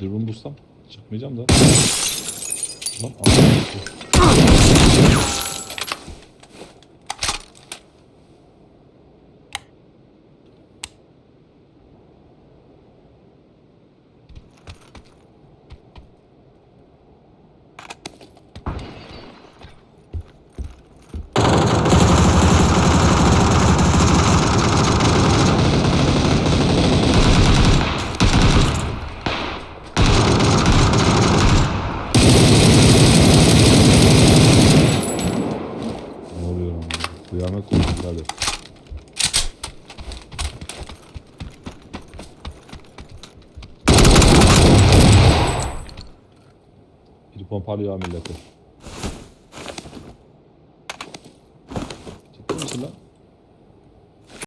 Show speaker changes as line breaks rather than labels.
Dürbün bulsam çıkmayacağım da. Lan aa, Kıyamet koptu hadi. Biri pompalıyor milleti. Ciddi misin lan?